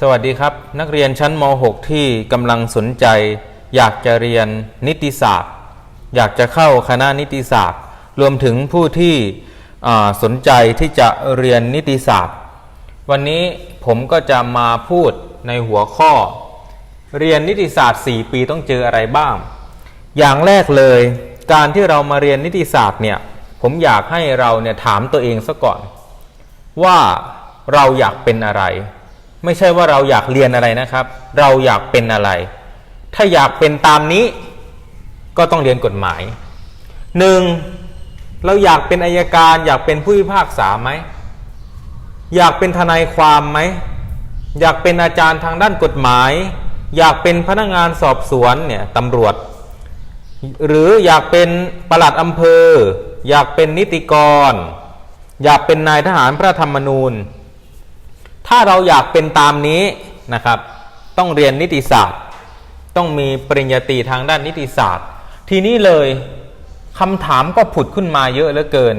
สวัสดีครับ นักเรียนชั้นม .6 ที่กำลังสนใจ อยากจะเรียนนิติศาสตร์ อยากจะเข้าคณะนิติศาสตร์ รวมถึงผู้ที่สนใจที่จะเรียนนิติศาสตร์ วันนี้ผมก็จะมาพูดในหัวข้อ เรียนนิติศาสตร์ 4 ปีต้องเจออะไรบ้าง อย่างแรกเลย การที่เรามาเรียนนิติศาสตร์เนี่ยผมอยากให้เราเนี่ยถามตัวเองซะก่อน ว่าเราอยากเป็นอะไร ไม่ใช่ว่าเราอยากเรียนอะไรนะครับ เราอยากเป็นอะไร ถ้าอยากเป็นตามนี้ก็ต้องเรียนกฎหมายหนึ่งเราอยากเป็นอายการอยากเป็นผู้พิพากษาไหมอยากเป็นทนายความไหมอยากเป็นอาจารย์ทางด้านกฎหมาย อยากเป็นพนักงานสอบสวนเนี่ยตำรวจ หรืออยากเป็นประหลัดอำเภอ อยากเป็นนิติกร อยากเป็นนายทหารพระธรรมนูญ ถ้าเราอยากเป็นตามนี้นะครับ ต้องเรียนนิติศาสตร์ ต้องมีปริญญาตรีทางด้านนิติศาสตร์ ทีนี้เลยคำถามก็ผุดขึ้นมาเยอะเหลือเกิน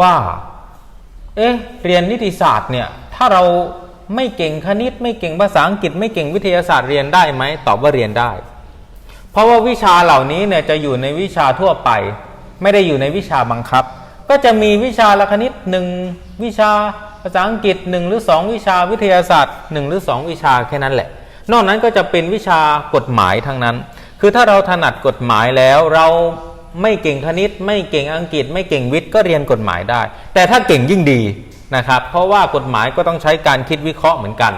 ว่า เอ๊ะเรียนนิติศาสตร์เนี่ยถ้าเราไม่เก่งคณิต ไม่เก่งภาษาอังกฤษ ไม่เก่งวิทยาศาสตร์เรียนได้ไหมตอบว่าเรียนได้ เพราะว่าวิชาเหล่านี้เนี่ยจะอยู่ในวิชาทั่วไป ไม่ได้อยู่ในวิชาบังคับ ก็จะมีวิชาละคณิตหนึ่งวิชา ภาษาอังกฤษหนึ่งหรือสองวิชาวิทยาศาสตร์หนึ่งหรือสองวิชาแค่นั้นแหละ นอกนั้นก็จะเป็นวิชากฎหมายทั้งนั้น คือถ้าเราถนัดกฎหมายแล้วเราไม่เก่งคณิต ไม่เก่งอังกฤษ ไม่เก่งวิทย์ก็เรียนกฎหมายได้ แต่ถ้าเก่งยิ่งดีนะครับ เพราะว่ากฎหมายก็ต้องใช้การคิดวิเคราะห์เหมือนกัน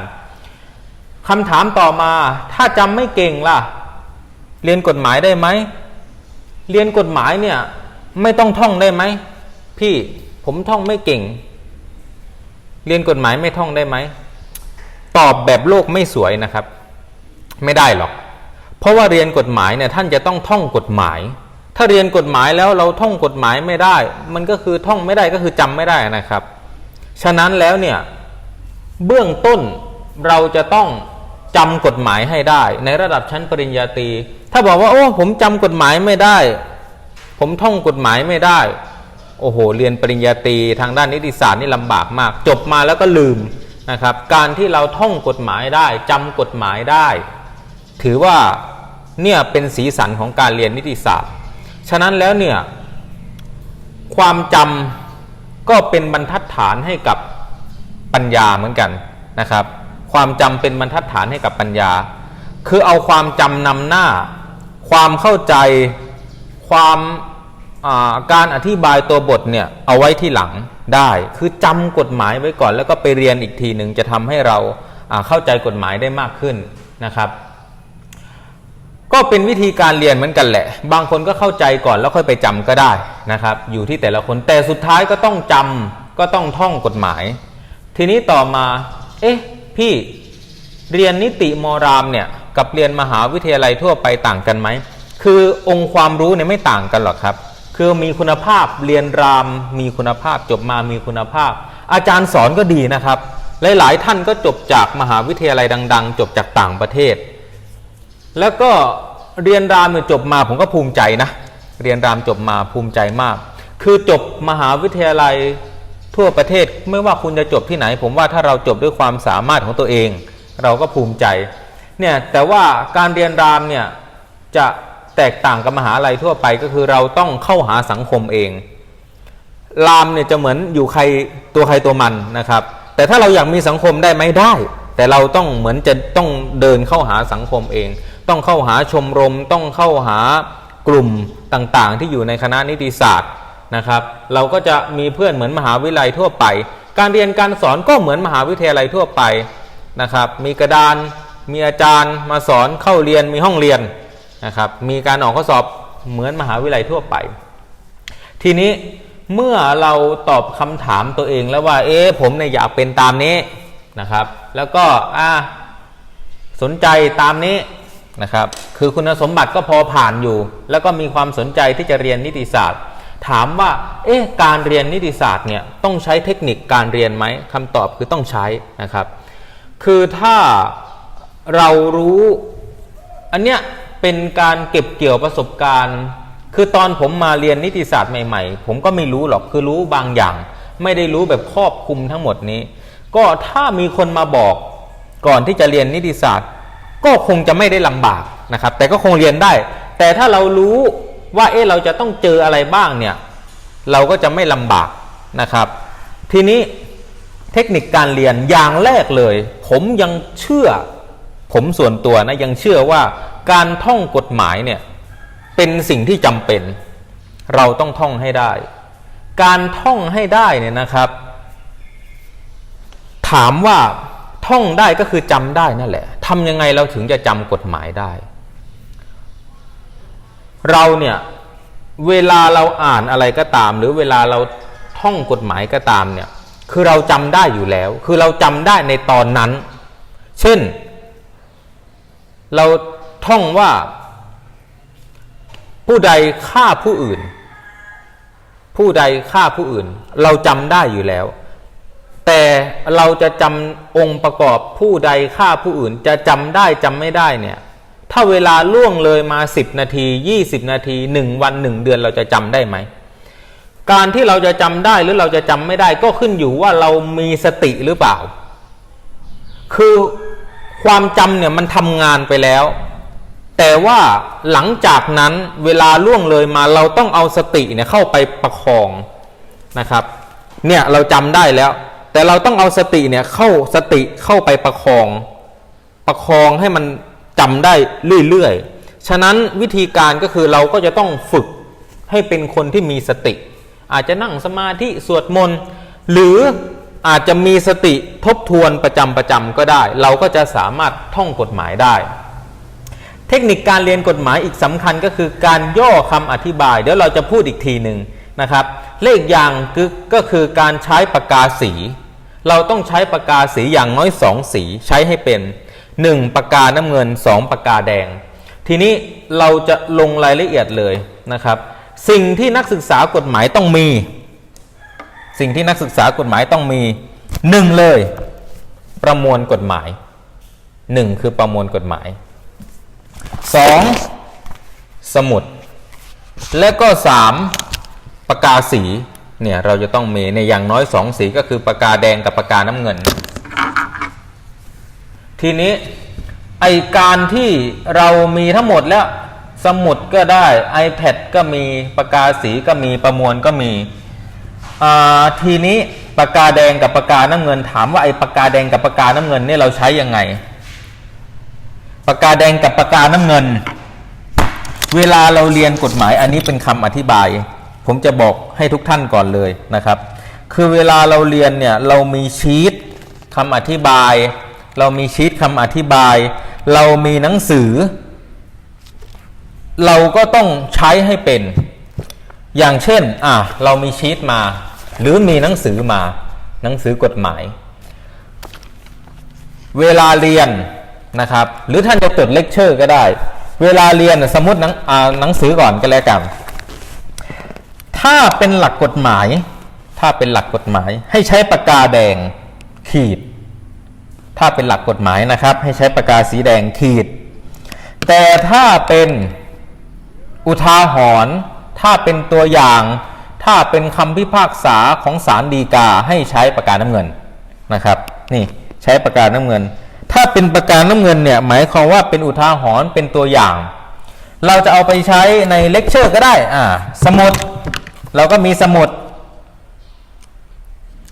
คำถามต่อมาถ้าจำไม่เก่งล่ะ เรียนกฎหมายได้ไหมเรียนกฎหมายเนี่ยไม่ต้องท่องได้ไหมพี่ผมท่องไม่เก่ง เรียนกฎหมายไม่ท่องได้ไหม ตอบแบบโลกไม่สวยนะครับ ไม่ได้หรอก เพราะว่าเรียนกฎหมายเนี่ยท่านจะต้องท่องกฎหมาย ถ้าเรียนกฎหมายแล้วเราท่องกฎหมายไม่ได้ มันก็คือท่องไม่ได้ก็คือจำไม่ได้นะครับ ฉะนั้นแล้วเนี่ยเบื้องต้นเราจะต้องจำกฎหมายให้ได้ ในระดับชั้นปริญญาตรีถ้าบอกว่าโอ้ผมจำกฎหมายไม่ได้ ผมท่องกฎหมายไม่ได้ โอ้โห เรียนปริญญาตรีทางด้านนิติศาสตร์นี่ลำบากมาก จบมาแล้วก็ลืมนะครับ การที่เราท่องกฎหมายได้จำกฎหมายได้ ถือว่าเนี่ยเป็นสีสันของการเรียนนิติศาสตร์ ฉะนั้นแล้วเนี่ยความจำก็เป็นบรรทัดฐานให้กับปัญญาเหมือนกันนะครับ ความจำเป็นบรรทัดฐานให้กับปัญญา คือเอาความจำนำหน้า ความเข้าใจความ การอธิบายตัวบทเนี่ยเอาไว้ที่หลังได้ คือจำกฎหมายไว้ก่อนแล้วก็ไปเรียนอีกทีหนึ่งจะทำให้เราเข้าใจกฎหมายได้มากขึ้นนะครับ ก็เป็นวิธีการเรียนเหมือนกันแหละ บางคนก็เข้าใจก่อนแล้วค่อยไปจำก็ได้นะครับ อยู่ที่แต่ละคนแต่สุดท้ายก็ต้องจำก็ต้องท่องกฎหมาย ทีนี้ต่อมา เอ๊ะพี่เรียนนิติมรามเนี่ยกับเรียนมหาวิทยาลัยทั่วไปต่างกันไหมคือองค์ความรู้เนี่ยไม่ต่างกันหรอกครับ คือมีคุณภาพเรียนราม มีคุณภาพจบมามีคุณภาพ อาจารย์สอนก็ดีนะครับ หลาย ๆ ท่านก็จบจากมหาวิทยาลัยดัง ๆ จบจากต่างประเทศ แล้วก็เรียนรามจบมาผมก็ภูมิใจนะ เรียนรามจบมาภูมิใจมาก คือจบมหาวิทยาลัยทั่วประเทศไม่ว่าคุณจะจบที่ไหน ผมว่าถ้าเราจบด้วยความสามารถของตัวเอง เราก็ภูมิใจเนี่ยแต่ว่าการเรียนรามเนี่ยจะ แตกต่างกับมหาลัยทั่วไปก็คือเราต้องเข้าหาสังคมเองรามเนี่ยจะเหมือนอยู่ใครตัวใครตัวมันนะครับ แต่ถ้าเราอยากมีสังคมได้ไหมได้ แต่เราต้องเหมือนจะต้องเดินเข้าหาสังคมเอง ต้องเข้าหาชมรม ต้องเข้าหากลุ่มต่างๆ ที่อยู่ในคณะนิติศาสตร์นะครับ เราก็จะมีเพื่อนเหมือนมหาวิทยาลัยทั่วไป การเรียนการสอนก็เหมือนมหาวิทยาลัยทั่วไปนะครับ มีกระดานมีอาจารย์มาสอนเข้าเรียนมีห้องเรียน นะครับมีการออกข้อสอบเหมือนมหาวิทยาลัยทั่วไป ทีนี้เมื่อเราตอบคำถามตัวเองแล้วว่า เอ๊ะผมเนี่ยอยากเป็นตามนี้นะครับ แล้วก็อ่าสนใจตามนี้นะครับ คือคุณสมบัติก็พอผ่านอยู่ แล้วก็มีความสนใจที่จะเรียนนิติศาสตร์ ถามว่า เอ๊ะการเรียนนิติศาสตร์เนี่ยต้องใช้เทคนิคการเรียนไหมคำตอบคือต้องใช้นะครับ คือถ้าเรารู้อันเนี้ย เป็นการเก็บเกี่ยวประสบการณ์ คือตอนผมมาเรียนนิติศาสตร์ใหม่ๆ ผมก็ไม่รู้หรอกคือรู้บางอย่าง ไม่ได้รู้แบบครอบคลุมทั้งหมดนี้ ก็ถ้ามีคนมาบอกก่อนที่จะเรียนนิติศาสตร์ ก็คงจะไม่ได้ลำบากนะครับ แต่ก็คงเรียนได้ แต่ถ้าเรารู้ว่าเอ๊ะเราจะต้องเจออะไรบ้างเนี่ยเราก็จะไม่ลำบากนะครับ ทีนี้เทคนิคการเรียนอย่างแรกเลย ผมยังเชื่อ ผมส่วนตัวนะยังเชื่อว่าการท่องกฎหมายเนี่ยเป็นสิ่งที่จำเป็น เราต้องท่องให้ได้ การท่องให้ได้เนี่ยนะครับ ถามว่าท่องได้ก็คือจำได้นั่นแหละทำยังไงเราถึงจะจำกฎหมายได้ เราเนี่ยเวลาเราอ่านอะไรก็ตาม หรือเวลาเราท่องกฎหมายก็ตามเนี่ยคือเราจำได้อยู่แล้ว คือเราจำได้ในตอนนั้น เช่น เราท่องว่า ผู้ใดฆ่าผู้อื่น ผู้ใดฆ่าผู้อื่น เราจำได้อยู่แล้ว แต่เราจะจำองค์ประกอบผู้ใดฆ่าผู้อื่น จะจำได้จำไม่ได้เนี่ย ถ้าเวลาล่วงเลยมา10นาที20นาที1วัน1เดือนเราจะจำได้ไหมการที่เราจะจำได้หรือเราจะจำไม่ได้ก็ขึ้นอยู่ว่าเรามีสติหรือเปล่า คือ ความจำเนี่ยมันทำงานไปแล้ว แต่ว่าหลังจากนั้นเวลาล่วงเลยมาเราต้องเอาสติเนี่ยเข้าไปประคองนะครับ เนี่ยเราจำได้แล้ว แต่เราต้องเอาสติเนี่ยเข้าสติเข้าไปประคอง ประคองให้มันจำได้เรื่อยๆ ฉะนั้นวิธีการก็คือเราก็จะต้องฝึกให้เป็นคนที่มีสติ อาจจะนั่งสมาธิสวดมนต์หรือ อาจจะมีสติทบทวนประจำประจำก็ได้ เราก็จะสามารถท่องกฎหมายได้ เทคนิคการเรียนกฎหมายอีกสำคัญก็คือการย่อคำอธิบาย เดี๋ยวเราจะพูดอีกทีหนึ่งนะครับเลขอย่างคือก็คือการใช้ปากกาสี เราต้องใช้ปากกาสีอย่างน้อยสองสีใช้ให้เป็น 1. ปากกาน้ำเงิน 2. ปากกาแดง ทีนี้เราจะลงรายละเอียดเลยนะครับ สิ่งที่นักศึกษากฎหมายต้องมี สิ่งที่นักศึกษากฎหมายต้องมีหนึ่งเลย ประมวลกฎหมายหนึ่งคือประมวลกฎหมายสองสมุด และก็สามปากกาสีเนี่ยเราจะต้องมีในอย่างน้อยสองสีก็คือปากกาแดงกับปากกาน้ำเงิน ทีนี้ไอการที่เรามีทั้งหมดแล้วสมุดก็ได้ iPad ก็มีปากกาสีก็มีประมวลก็มี ทีนี้ปากกาแดงกับปากกาน้ำเงิน ถามว่าไอ้ปากกาแดงกับปากกาน้ำเงินเนี่ยเราใช้ยังไงปากกาแดงกับปากกาน้ำเงิน เวลาเราเรียนกฎหมายอันนี้เป็นคำอธิบาย ผมจะบอกให้ทุกท่านก่อนเลยนะครับ คือเวลาเราเรียนเนี่ยเรามีชีตคำอธิบาย เรามีชีตคำอธิบาย เรามีหนังสือ เราก็ต้องใช้ให้เป็น อย่างเช่นอะเรามีชีตมา หรือมีหนังสือมา หนังสือกฎหมาย เวลาเรียนนะครับ หรือท่านจะจดเลคเชอร์ก็ได้ เวลาเรียนสมมติหนังหนังสือก่อนก็แล้วกัน ถ้าเป็นหลักกฎหมาย ถ้าเป็นหลักกฎหมาย ให้ใช้ปากกาแดงขีด ถ้าเป็นหลักกฎหมายนะครับ ให้ใช้ปากกาสีแดงขีด แต่ถ้าเป็นอุทาหรณ์ ถ้าเป็นตัวอย่าง ถ้าเป็นคำพิพากษาของศาลฎีกาให้ใช้ปากกาน้ำเงินนะครับ นี่ใช้ปากกาน้ำเงิน ถ้าเป็นปากกาน้ำเงินเนี่ยหมายความว่าเป็นอุทาหรณ์เป็นตัวอย่าง เราจะเอาไปใช้ในเลคเชอร์ก็ได้อ่าสมุด เราก็มีสมุด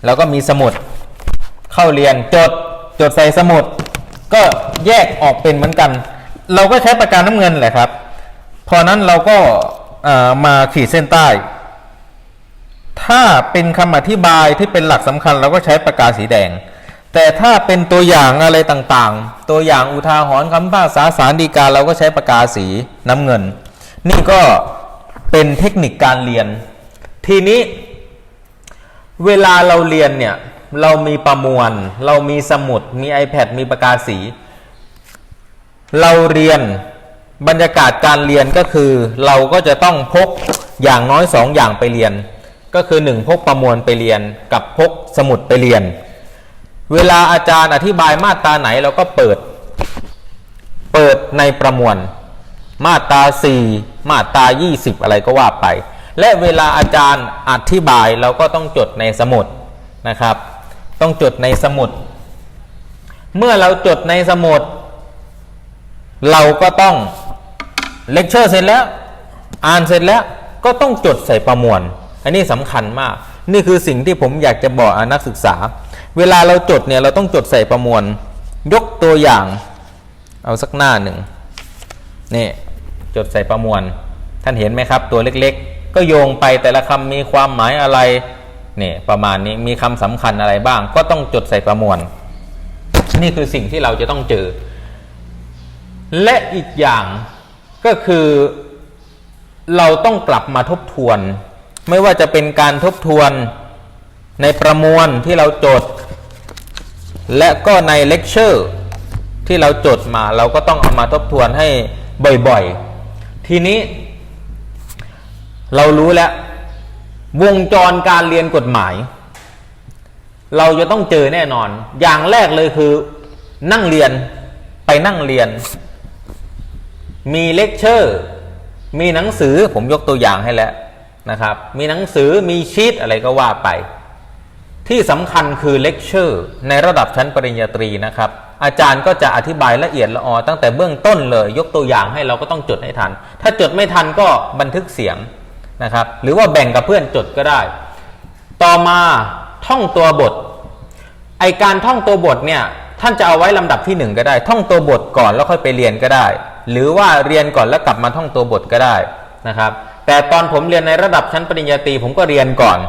เราก็มีสมุด เข้าเรียนจดจดใส่สมุด ก็แยกออกเป็นเหมือนกัน เราก็ใช้ปากกาน้ำเงินแหละครับ พอนั้นเราก็ มาขีดเส้นใต้ ถ้าเป็นคำอธิบายที่เป็นหลักสำคัญเราก็ใช้ปากกาสีแดง แต่ถ้าเป็นตัวอย่างอะไรต่างๆ ตัวอย่างอุทาหรณ์คำพิพากษาสารดีกาเราก็ใช้ปากกาสีน้ำเงิน นี่ก็เป็นเทคนิคการเรียน ทีนี้เวลาเราเรียนเนี่ยเรามีประมวล เรามีสมุด มี iPad มีปากกาสี เราเรียน บรรยากาศการเรียนก็คือเราก็จะต้องพกอย่างน้อยสองอย่างไปเรียน ก็คือหนึ่งพกประมวลไปเรียนกับพกสมุดไปเรียน เวลาอาจารย์อธิบายมาตราไหนเราก็เปิด เปิดในประมวล มาตรา4มาตรา20 อะไรก็ว่าไป และเวลาอาจารย์อธิบายเราก็ต้องจดในสมุดนะครับ ต้องจดในสมุด เมื่อเราจดในสมุด เราก็ต้อง เลคเชอร์เสร็จแล้วอ่านเสร็จแล้วก็ต้องจดใส่ประมวล อันนี้สำคัญมาก นี่คือสิ่งที่ผมอยากจะบอกนักศึกษา เวลาเราจดเนี่ยเราต้องจดใส่ประมวล ยกตัวอย่าง เอาสักหน้าหนึ่งนี่จดใส่ประมวล ท่านเห็นไหมครับ ตัวเล็กๆ ก็โยงไปแต่ละคำมีความหมายอะไรนี่ประมาณนี้มีคำสำคัญอะไรบ้าง ก็ต้องจดใส่ประมวล นี่คือสิ่งที่เราจะต้องเจอ และอีกอย่าง ก็คือเราต้องกลับมาทบทวน ไม่ว่าจะเป็นการทบทวนในประมวลที่เราจด และก็ในเลคเชอร์ที่เราจดมาเราก็ต้องเอามาทบทวนให้บ่อยๆ ทีนี้ เรารู้แล้ว วงจรการเรียนกฎหมาย เราจะต้องเจอแน่นอน อย่างแรกเลยคือ นั่งเรียนไปนั่งเรียน มีเลคเชอร์ มีหนังสือผมยกตัวอย่างให้แล้วนะครับ มีหนังสือมีชีตอะไรก็ว่าไป ที่สำคัญคือเลคเชอร์ในระดับชั้นปริญญาตรีนะครับ อาจารย์ก็จะอธิบายละเอียดละออตั้งแต่เบื้องต้นเลย ยกตัวอย่างให้เราก็ต้องจดให้ทัน ถ้าจดไม่ทันก็บันทึกเสียงนะครับ หรือว่าแบ่งกับเพื่อนจดก็ได้ ต่อมาท่องตัวบท ไอการท่องตัวบทเนี่ยท่านจะเอาไว้ลำดับที่หนึ่งก็ได้ ท่องตัวบทก่อนแล้วค่อยไปเรียนก็ได้ หรือว่าเรียนก่อนแล้วกลับมาท่องตัวบทก็ได้นะครับ แต่ตอนผมเรียนในระดับชั้นปริญญาตรีผมก็เรียนก่อน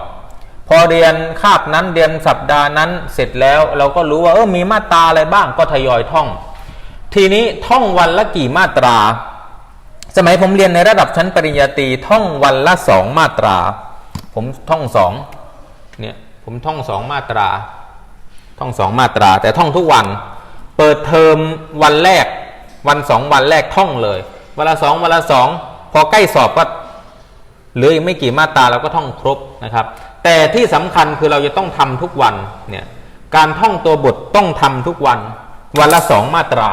พอเรียนคาบนั้นเรียนสัปดาห์นั้นเสร็จแล้วเราก็รู้ว่าเออมีมาตราอะไรบ้างก็ทยอยท่อง ทีนี้ท่องวันละกี่มาตรา สมัยผมเรียนในระดับชั้นปริญญาตรีท่องวันละสองมาตรา ผมท่องสองเนี่ยผมท่องสองมาตรา ท่องสองมาตรา แต่ท่องทุกวัน เปิดเทอมวันแรก วันสองวันแรกท่องเลยวันละสองวันละสองพอใกล้สอบก็เหลืออีกไม่กี่มาตราเราก็ท่องครบนะครับ แต่ที่สำคัญคือเราจะต้องทำทุกวันเนี่ยการท่องตัวบทต้องทำทุกวัน วันละสองมาตรา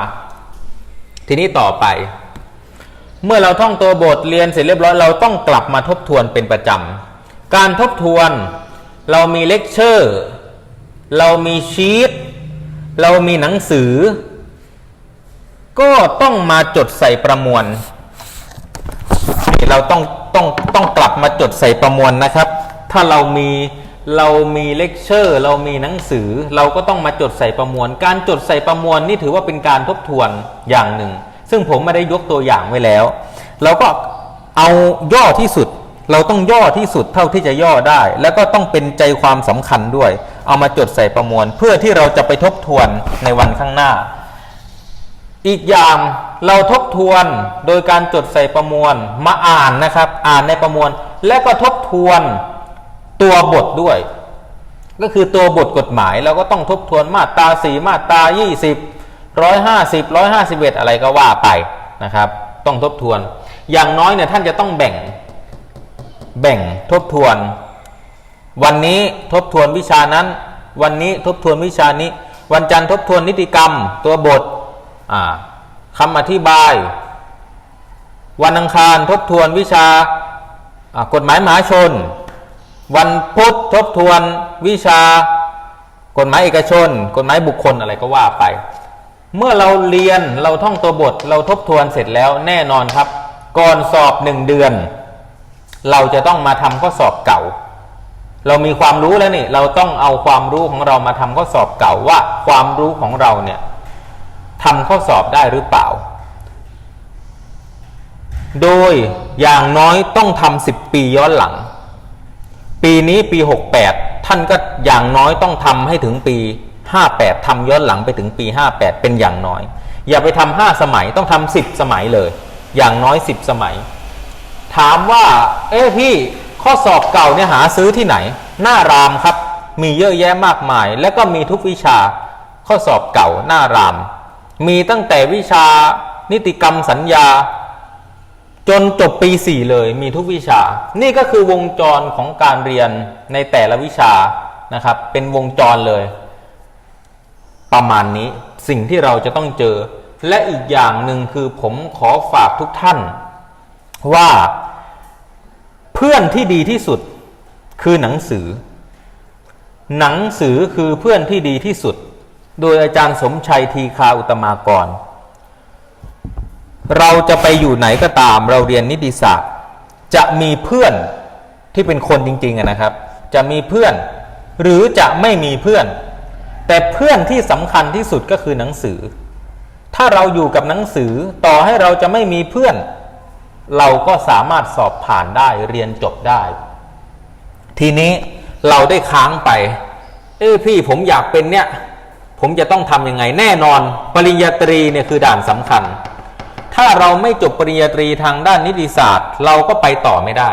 ทีนี้ต่อไป เมื่อเราท่องตัวบทเรียนเสร็จเรียบร้อยเราต้องกลับมาทบทวนเป็นประจำการทบทวนเรามีเลคเชอร์ เรามีชีตเรามีหนังสือ ก็ต้องมาจดใส่ประมวลนี่เราต้องต้องต้องกลับมาจดใส่ประมวลนะครับ ถ้าเรามีเรามีเลคเชอร์ เรามีหนังสือ เราก็ต้องมาจดใส่ประมวล การจดใส่ประมวลนี่ถือว่าเป็นการทบทวนอย่างหนึ่ง ซึ่งผมไม่ได้ยกตัวอย่างไว้แล้ว เราก็เอาย่อที่สุด เราต้องย่อที่สุดเท่าที่จะย่อได้ แล้วก็ต้องเป็นใจความสำคัญด้วย เอามาจดใส่ประมวล เพื่อที่เราจะไปทบทวนในวันข้างหน้า อีกอย่างเราทบทวนโดยการจดใส่ประมวลมาอ่านนะครับ อ่านในประมวล และก็ทบทวนตัวบทด้วย ก็คือตัวบทกฎหมายเราก็ต้องทบทวนมาตราสี่มาตรายี่สิบร้อยห้าสิบร้อยห้าสิบเอ็ดอะไรก็ว่าไปนะครับ ต้องทบทวน อย่างน้อยเนี่ยท่านจะต้องแบ่ง แบ่งทบทวน วันนี้ทบทวนวิชานั้น วันนี้ทบทวนวิชานี้ วันจันทร์ทบทวนนิติกรรม ตัวบท คำอธิบาย วันอังคารทบทวนวิชากฎหมายมหาชน วันพุธทบทวนวิชากฎหมายเอกชน กฎหมายบุคคลอะไรก็ว่าไป เมื่อเราเรียนเราท่องตัวบท เราทบทวนเสร็จแล้วแน่นอนครับ ก่อนสอบหนึ่งเดือน เราจะต้องมาทำข้อสอบเก่า เรามีความรู้แล้วนี่ เราต้องเอาความรู้ของเรามาทำข้อสอบเก่าว่าความรู้ของเราเนี่ย ทำข้อสอบได้หรือเปล่า โดยอย่างน้อยต้องทำสิบปีย้อนหลัง ปีนี้ปี 68 ท่านก็อย่างน้อยต้องทำให้ถึงปี 58ทำย้อนหลังไปถึงปี 58 เป็นอย่างน้อย อย่าไปทำ5สมัยต้องทำ10สมัยเลย อย่างน้อย10สมัย ถามว่า เอ๊ะพี่ข้อสอบเก่าเนี่ยหาซื้อที่ไหน หน้ารามครับมีเยอะแยะมากมาย แล้วก็มีทุกวิชาข้อสอบเก่าหน้าราม มีตั้งแต่วิชานิติกรรมสัญญา จนจบปี4เลยมีทุกวิชา นี่ก็คือวงจรของการเรียนในแต่ละวิชานะครับ เป็นวงจรเลย ประมาณนี้สิ่งที่เราจะต้องเจอ และอีกอย่างหนึ่งคือผมขอฝากทุกท่าน ว่าเพื่อนที่ดีที่สุดคือหนังสือ หนังสือคือเพื่อนที่ดีที่สุด โดยอาจารย์สมชัยทีคาอุตมากร เราจะไปอยู่ไหนก็ตาม เราเรียนนิติศาสตร์ จะมีเพื่อนที่เป็นคนจริงๆนะครับ จะมีเพื่อน หรือจะไม่มีเพื่อน แต่เพื่อนที่สำคัญที่สุดก็คือหนังสือ ถ้าเราอยู่กับหนังสือต่อให้เราจะไม่มีเพื่อน เราก็สามารถสอบผ่านได้เรียนจบได้ ทีนี้เราได้ค้างไป เอ้พี่ผมอยากเป็นเนี่ย ผมจะต้องทำยังไงแน่นอน ปริญญาตรีเนี่ยคือด่านสำคัญ ถ้าเราไม่จบปริญญาตรีทางด้านนิติศาสตร์ เราก็ไปต่อไม่ได้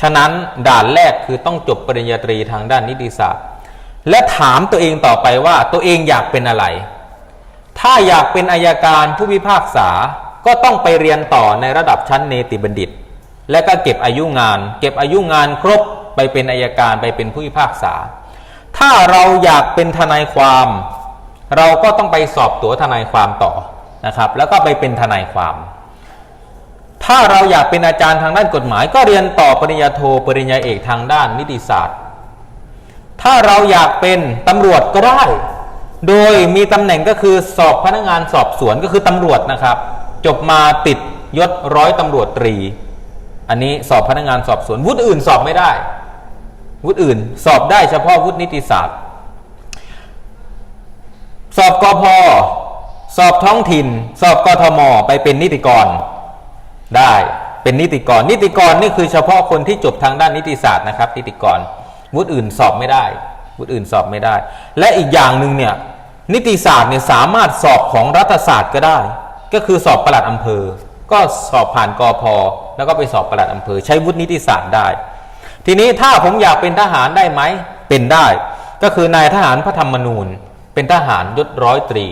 ฉะนั้นด่านแรกคือต้องจบปริญญาตรีทางด้านนิติศาสตร์ และถามตัวเองต่อไปว่าตัวเองอยากเป็นอะไร ถ้าอยากเป็นอายการผู้พิพากษาก็ต้องไปเรียนต่อในระดับชั้นเนติบัณฑิต และก็เก็บอายุงาน เก็บอายุงานครบไปเป็นอายการไปเป็นผู้พิพากษา ถ้าเราอยากเป็นทนายความ เราก็ต้องไปสอบตัวทนายความต่อนะครับ แล้วก็ไปเป็นทนายความ ถ้าเราอยากเป็นอาจารย์ทางด้านกฎหมาย ก็เรียนต่อปริญญาโทปริญญาเอกทางด้านนิติศาสตร์ ถ้าเราอยากเป็นตำรวจก็ได้ โดยมีตำแหน่งก็คือสอบพนักงานสอบสวนก็คือตำรวจนะครับ จบมาติดยศร้อยตำรวจตรี อันนี้สอบพนักงานสอบสวนวุฒิอื่นสอบไม่ได้ วุฒิอื่น สอบได้เฉพาะวุฒินิติศาสตร์ สอบกอพสอบท้องถิ่น สอบกทมไปเป็นนิติกรได้เป็นนิติกร นิติกรนี่คือเฉพาะคนที่จบทางด้านนิติศาสตร์นะครับ นิติกรวุฒิอื่นสอบไม่ได้ วุฒิอื่นสอบไม่ได้ และอีกอย่างหนึ่งเนี่ยนิติศาสตร์เนี่ยสามารถสอบของรัฐศาสตร์ก็ได้ ก็คือสอบประหลัดอำเภอ ก็สอบผ่านกอพแล้วก็ไปสอบประหลัดอำเภอ ใช้วุฒินิติศาสตร์ได้ ทีนี้ถ้าผมอยากเป็นทหารได้ไหมเป็นได้ ก็คือนายทหารพระธรรมนูญ เป็นทหารยศร้อยตรี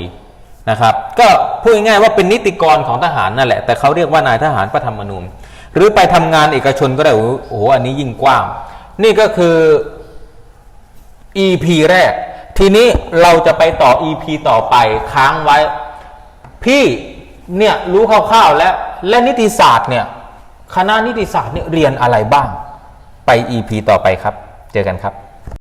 นะครับก็พูดง่ายๆว่าเป็นนิติกรของทหารนั่นแหละ แต่เขาเรียกว่านายทหารพระธรรมนูญ หรือไปทำงานเอกชนก็ได้โอ้โหอันนี้ยิ่งกว้าง นี่ก็คือ EP แรก ทีนี้เราจะไปต่อ EP ต่อไปค้างไว้ พี่เนี่ยรู้คร่าวๆแล้วและนิติศาสตร์เนี่ยคณะนิติศาสตร์เนี่ยเรียนอะไรบ้าง ไป EP ต่อไปครับ เจอกันครับ